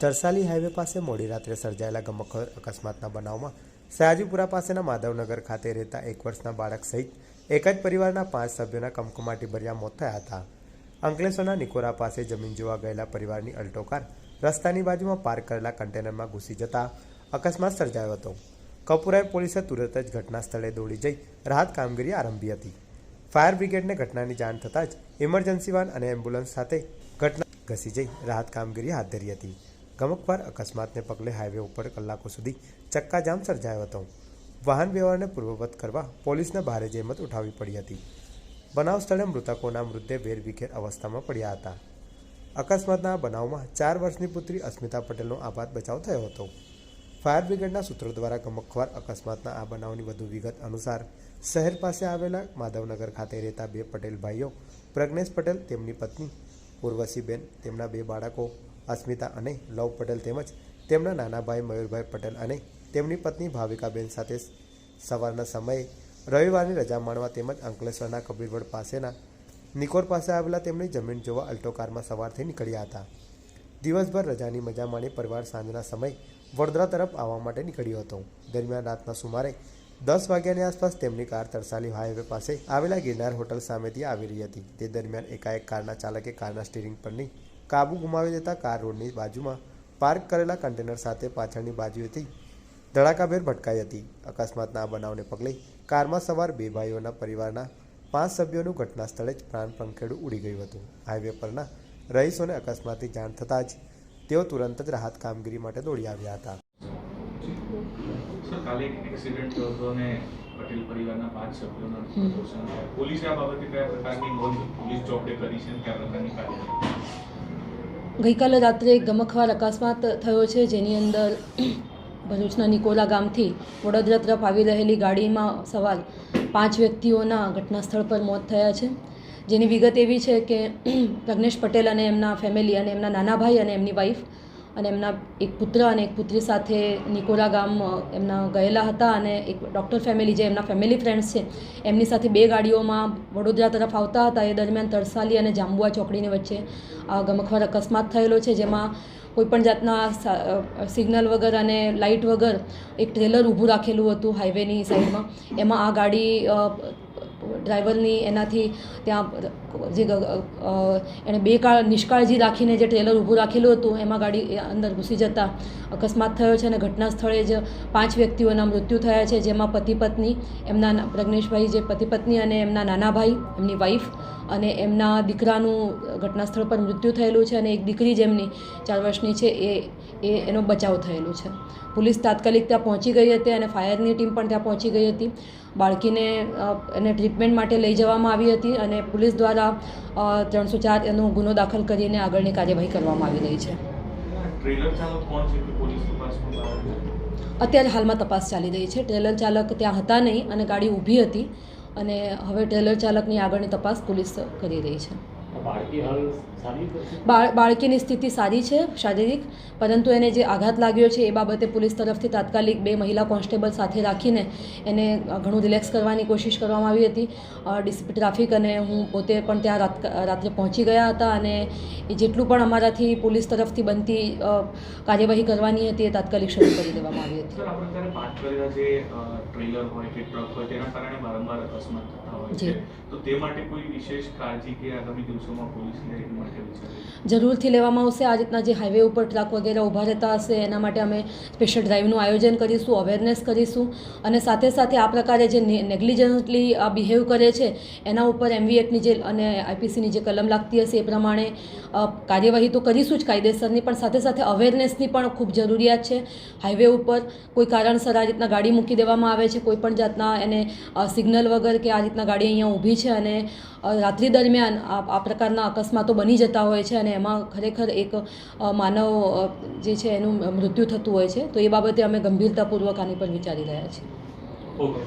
Tarsali highway પાસે મોડી રાત્રે સર્જાયેલા ગમખોર અકસ્માતના બનાવમાં સયાજીપુરા પાસેના માધવનગર ખાતે રહેતા એક વર્ષના બાળક સહિત એક જ પરિવારના પાંચ સભ્યોના કમકમાટી ભર્યા મોત થયા હતા. અંકલેશ્વરના નિકોરા પાસે જમીન જોવા ગયેલા પરિવારની અલ્ટો કાર રસ્તાની બાજુમાં પાર્ક કરેલા કન્ટેનરમાં ઘૂસી જતા અકસ્માત સર્જાયો હતો. કપુરાએ પોલીસે તુરત જ ઘટના સ્થળે દોડી જઈ રાહત કામગીરી આરંભી હતી. ફાયર બ્રિગેડને ઘટનાની જાણ થતાં જ ઇમરજન્સી વાન અને એમ્બ્યુલન્સ સાથે ઘટના ઘસી જઈ રાહત કામગીરી હાથ ધરી હતી. ગમકવાર અકસ્માતને પગલે હાઈવે ઉપર કલાકો સુધી ચક્કાજામ સર્જાયો હતો. વાહન વ્યવહારને પૂર્વવત કરવા પોલીસને ભારે જહેમત ઉઠાવવી પડી હતી. બનાવ સ્થળે મૃતકોના મૃતદેહ વેરવિખેર અવસ્થામાં પડ્યા હતા. અકસ્માતના બનાવમાં ચાર વર્ષની પુત્રી અસ્મિતા પટેલનો આપાત બચાવ થયો હતો. ફાયર બ્રિગેડના સૂત્રો દ્વારા ગમખવાર અકસ્માતના આ બનાવની વધુ વિગત અનુસાર શહેર પાસે આવેલા માધવનગર ખાતે રહેતા બે પટેલ ભાઈઓ પ્રજ્ઞેશ પટેલ તેમની પત્ની, ઉર્વશીબેન તેમના બે બાળકો અસ્મિતા અને લવ પટેલ તેમજ તેમના નાના ભાઈ મયુરભાઈ પટેલ અને તેમની પત્ની ભાવિકાબેન સાથે સવારના સમયે રવિવારની રજા માણવા તેમજ અંકલેશ્વરના કબીરવડ પાસેના નિકોર પાસે આવેલા તેમની જમીન જોવા અલ્ટો કારમાં સવારથી નીકળ્યા હતા. દિવસભર રજાની મજા માણી પરિવાર સાંજના સમય વડોદરા તરફ આવવા માટે નીકળ્યો હતો. દરમિયાન રાતના સુમારે દસ વાગ્યાની આસપાસ તેમની કાર તરસાલી હાઈવે પાસે આવેલા ગિરનાર હોટલ સામેથી આવી રહી હતી. તે દરમિયાન એકાએક કારના ચાલકે કારના સ્ટીરિંગ પરની કાબુ ગુમાવી દેતા કાર રોડની બાજુમાં પાર્ક કરેલા કન્ટેનર સાથે પાછળની બાજુએથી ધડાકાભેર ભટકાઈ હતી. અકસ્માતના આ બનાવને પગલે કારમાં સવાર બે ભાઈઓના પરિવારના પાંચ સભ્યોનું ઘટના સ્થળે જ પ્રાણ પંખેડું ઉડી ગયું હતું. હાઈવે પરના રહીશોને અકસ્માતની જાણ થતાં જ તેઓ તુરંત જ રાહત કામગીરી માટે દોડી આવ્યા હતા. કાલે એક એક્સિડન્ટ થયો હતો અને પટેલ પરિવારના પાંચ સભ્યોના પોલીસે આ બાબતે કયા પ્રકારની નોંધ પોલીસ ચોપડે કરી છે કયા પ્રકારની કાર્યવાહી? ગઈકાલે રાત્રે એક ગમખવાર અકસ્માત થયો છે, જેની અંદર ભરૂચના નિકોલા ગામથી વડોદરા તરફ આવી રહેલી ગાડીમાં સવાર પાંચ વ્યક્તિઓના ઘટના સ્થળ પર મોત થયા છે. જેની વિગત એવી છે કે પ્રજ્ઞેશ પટેલ અને એમના ફેમિલી અને એમના નાના ભાઈ અને એમની વાઈફ અને એમના એક પુત્ર અને એક પુત્રી સાથે નિકોલા ગામ એમના ગયેલા હતા અને એક ડૉક્ટર ફેમિલી જે એમના ફેમિલી ફ્રેન્ડ્સ છે, એમની સાથે બે ગાડીઓમાં વડોદરા તરફ આવતા હતા. એ દરમિયાન તરસાલી અને જાંબુઆ ચોકડીની વચ્ચે ગમખવાર અકસ્માત થયેલો છે, જેમાં કોઈપણ જાતના સિગ્નલ વગર અને લાઇટ વગર એક ટ્રેલર ઊભું રાખેલું હતું હાઈવેની સાઈડમાં. એમાં આ ગાડી ડ્રાઈવરની એનાથી ત્યાં જે એણે બે કાળ નિષ્કાળજી રાખીને જે ટ્રેલર ઊભું રાખેલું હતું, એમાં ગાડી અંદર ઘૂસી જતા. અકસ્માત થયો છે અને ઘટના સ્થળે જ પાંચ વ્યક્તિઓના મૃત્યુ થયા છે, જેમાં પતિ પત્ની, એમના પ્રજ્ઞેશભાઈ જે પતિ પત્ની અને એમના નાના ભાઈ, એમની વાઈફ અને એમના દીકરાનું ઘટના સ્થળ પર મૃત્યુ થયેલું છે અને એક દીકરી જેમની ચાર વર્ષની છે, એ એ, એનો બચાવ થયેલો છે. પોલીસ તાત્કાલિક ત્યાં પહોંચી ગઈ હતી અને ફાયરની ટીમ પણ ત્યાં પહોંચી ગઈ હતી. બાળકીને એને એને ટ્રીટમેન્ટ માટે લઈ જવામાં આવી હતી અને પોલીસ દ્વારા ત્રણસો ચાર એનો ગુનો દાખલ કરીને આગળની કાર્યવાહી કરવામાં આવી રહી છે? અત્યારે હાલમાં તપાસ ચાલી રહી છે. ટ્રેલર ચાલક ત્યાં હતા નહીં અને ગાડી ઊભી હતી અને હવે ટ્રેલર ચાલકની આગળની તપાસ પોલીસ કરી રહી છે. બાળકી હાલ સારી છે? બાળ બાળકીની સ્થિતિ સારી છે શારીરિક. પરંતુ એને જે આઘાત લાગ્યો છે એ બાબતે પોલીસ તરફથી તાત્કાલિક બે મહિલા કોન્સ્ટેબલ સાથે રાખીને એને ઘણું રિલેક્સ કરવાની કોશિશ કરવામાં આવી હતી. ડીસીપી ટ્રાફિક અને હું પોતે પણ ત્યાં રાત્રે પહોંચી ગયા હતા અને એ જેટલું પણ અમારાથી પોલીસ તરફથી બનતી કાર્યવાહી કરવાની હતી એ તાત્કાલિક શરૂ કરી દેવામાં આવી હતી. સર આપણે ત્યારે પાર્ક કરેલા જે અ, ટ્રેલર હોય કે ટ્રક હોય તેના કારણે વારંવાર અકસ્માત થતા હોય જી. તો તે માટે કોઈ વિશેષ કાળજી કે આગામી દિવસોમાં જરૂરથી લેવામાં આવશે. આ રીતના જે હાઈવે ઉપર ટ્રક વગેરે ઊભા રહેતા હશે, એના માટે અમે સ્પેશિયલ ડ્રાઈવનું આયોજન કરીશું અવેરનેસ કરીશું. અને સાથે સાથે આ પ્રકારે જે નેગ્લિજન્ટલી આ બિહેવ કરે છે, એના ઉપર એમવી એક્ટની જે, અને આઈપીસીની જે કલમ લાગતી હશે એ પ્રમાણે કાર્યવાહી તો કરીશું જ કાયદેસરની, પણ સાથે સાથે અવેરનેસની પણ ખૂબ જરૂરિયાત છે. હાઈવે ઉપર કોઈ કારણસર આ રીતના ગાડી મૂકી દેવામાં આવે છે, કોઈ પણ જાતના એને સિગ્નલ વગર કે આ રીતના ગાડી અહીંયા ઊભી છે અને રાત્રિ દરમિયાન આ આ પ્રકારના અકસ્માતો બની જતા હોય છે અને એમાં ખરેખર એક માનવ જે છે એનું મૃત્યુ થતું હોય છે. તો એ બાબતે અમે ગંભીરતાપૂર્વક આની પર વિચારી રહ્યા છીએ. ઓકે